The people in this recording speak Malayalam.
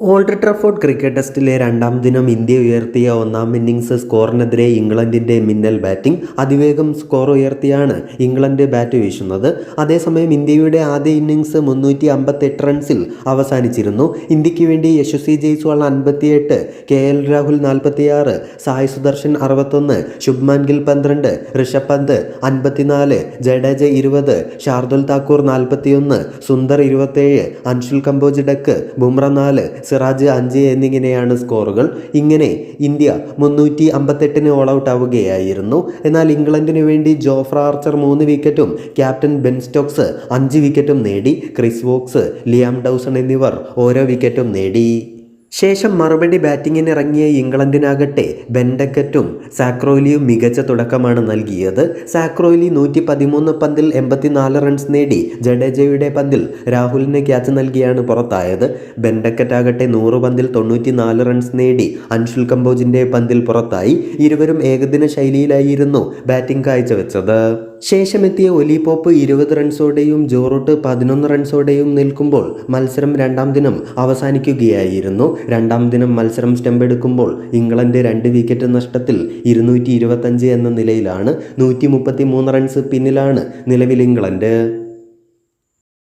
ഓൾഡ് ട്രഫോർഡ് ക്രിക്കറ്റ് ടെസ്റ്റിലെ രണ്ടാം ദിനം ഇന്ത്യ ഉയർത്തിയ ഒന്നാം ഇന്നിംഗ്സ് സ്കോറിനെതിരെ ഇംഗ്ലണ്ടിന്റെ മിന്നൽ ബാറ്റിംഗ് അതിവേഗം സ്കോർ ഉയർത്തിയാണ് ഇംഗ്ലണ്ട് ബാറ്റ് വീശുന്നത്. അതേസമയം ഇന്ത്യയുടെ ആദ്യ ഇന്നിംഗ്സ് മുന്നൂറ്റി അമ്പത്തെട്ട് റൺസിൽ അവസാനിച്ചിരുന്നു. ഇന്ത്യയ്ക്ക് വേണ്ടി യശസ്വി ജയ്സ്വാൾ അൻപത്തിയെട്ട് കെ എൽ രാഹുൽ നാൽപ്പത്തിയാറ് സായ് സുദർശൻ അറുപത്തൊന്ന് ശുഭ്മാൻ ഗിൽ പന്ത്രണ്ട് ഋഷഭ് പന്ത് അൻപത്തിനാല് ജഡേജ ഇരുപത് ഷാർദുൽ താക്കൂർ നാൽപ്പത്തിയൊന്ന് സുന്ദർ ഇരുപത്തേഴ് അൻഷുൽ കമ്പോജ് ഡക്ക് ബുംറ നാല് സിറാജ് അഞ്ച് എന്നിങ്ങനെയാണ് സ്കോറുകൾ. ഇങ്ങനെ ഇന്ത്യ മുന്നൂറ്റി അമ്പത്തെട്ടിന് ഓൾ ഔട്ട് ആവുകയായിരുന്നു. എന്നാൽ ഇംഗ്ലണ്ടിന് വേണ്ടി ജോഫ്ര ആർച്ചർ മൂന്ന് വിക്കറ്റും ക്യാപ്റ്റൻ ബെൻ സ്റ്റോക്സ് അഞ്ച് വിക്കറ്റും നേടി ക്രിസ് വോക്സ് ലിയാം ഡൗസൺ എന്നിവർ ഓരോ വിക്കറ്റും നേടി. ശേഷം മറുപടി ബാറ്റിങ്ങിനിറങ്ങിയ ഇംഗ്ലണ്ടിനാകട്ടെ ബെൻഡക്കറ്റും സാക്രോയിലിയും മികച്ച തുടക്കമാണ് നൽകിയത്. സാക്രോയിലി നൂറ്റി പതിമൂന്ന് പന്തിൽ എൺപത്തിനാല് റൺസ് നേടി ജഡേജയുടെ പന്തിൽ രാഹുലിന് ക്യാച്ച് നൽകിയാണ് പുറത്തായത്. ബെൻഡക്കറ്റാകട്ടെ നൂറ് പന്തിൽ തൊണ്ണൂറ്റിനാല് റൺസ് നേടി അൻഷുൽ കമ്പോജിന്റെ പന്തിൽ പുറത്തായി. ഇരുവരും ഏകദിന ശൈലിയിലായിരുന്നു ബാറ്റിംഗ് കാഴ്ചവെച്ചത്. ശേഷമെത്തിയ ഒലി പോപ്പ് ഇരുപത് റൺസോടെയും ജോറോട്ട് പതിനൊന്ന് റൺസോടെയും നിൽക്കുമ്പോൾ മത്സരം രണ്ടാം ദിനം അവസാനിക്കുകയായിരുന്നു. രണ്ടാം ദിനം മത്സരം സ്റ്റംപ് എടുക്കുമ്പോൾ ഇംഗ്ലണ്ട് രണ്ട് വിക്കറ്റ് നഷ്ടത്തിൽ ഇരുന്നൂറ്റി എന്ന നിലയിലാണ്. നൂറ്റി റൺസ് പിന്നിലാണ് നിലവിൽ ഇംഗ്ലണ്ട്.